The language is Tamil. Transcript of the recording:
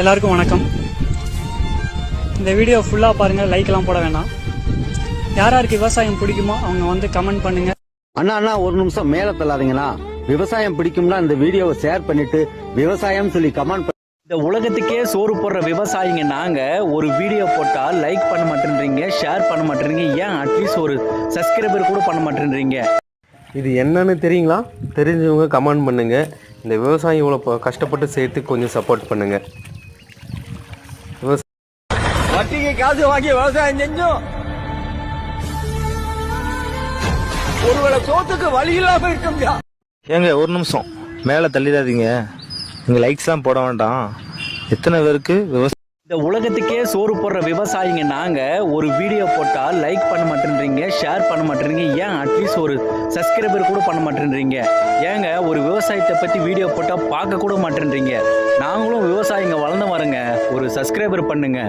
எல்லாருக்கும் வணக்கம். இந்த வீடியோ ஃபுல்லாக பாருங்கள் லைக்லாம் போட வேண்டாம் யார் யாருக்கு விவசாயம் பிடிக்குமோ அவங்க வந்து கமெண்ட் பண்ணுங்கள் அண்ணா அண்ணா ஒரு நிமிஷம் மேல தள்ளாதீங்கண்ணா. விவசாயம் பிடிக்கும்னா இந்த வீடியோவை ஷேர் பண்ணிட்டு விவசாயம் சொல்லி கமெண்ட் இந்த உலகத்துக்கே சோறு போடுற விவசாயிங்க நாங்க ஒரு வீடியோ போட்டா லைக் பண்ண மாட்டேன்றீங்க ஷேர் பண்ண மாட்டேன்றீங்க. ஏன் அட்லீஸ்ட் ஒரு சப்ஸ்கிரைபர் கூட பண்ண மாட்டேன்றீங்க? இது என்னன்னு தெரியுங்களா? தெரிஞ்சவங்க கமெண்ட் பண்ணுங்க. இந்த விவசாயம் இவ்வளோ கஷ்டப்பட்டு சேர்த்து கொஞ்சம் சப்போர்ட் பண்ணுங்க. விவசாய வட்டிக்கு காசு வாங்கி விவசாயம் செஞ்சோம் ஒருவேளை சோத்துக்கு வழி இல்லாம இருக்கா ஏங்க ஒரு நிமிஷம் மேலே தள்ளிடாதீங்க நீங்கள் லைக்ஸ்லாம் போட வேண்டாம். எத்தனை பேருக்கு விவசாயம் இந்த உலகத்துக்கே சோறு போடுற விவசாயிங்க நாங்க ஒரு வீடியோ போட்டா லைக் பண்ண மாட்டேன்றீங்க ஷேர் பண்ண மாட்டேன்றீங்க. ஏன் அட்லீஸ்ட் ஒரு சப்ஸ்கிரைபர் கூட பண்ண மாட்டேன்றீங்க? ஏங்க ஒரு விவசாயத்தை பத்தி வீடியோ போட்டா பார்க்க கூட மாட்டேன்றீங்க. நாங்களும் விவசாயிங்க வளர்ந்து வரங்க. ஒரு சப்ஸ்கிரைபர் பண்ணுங்க.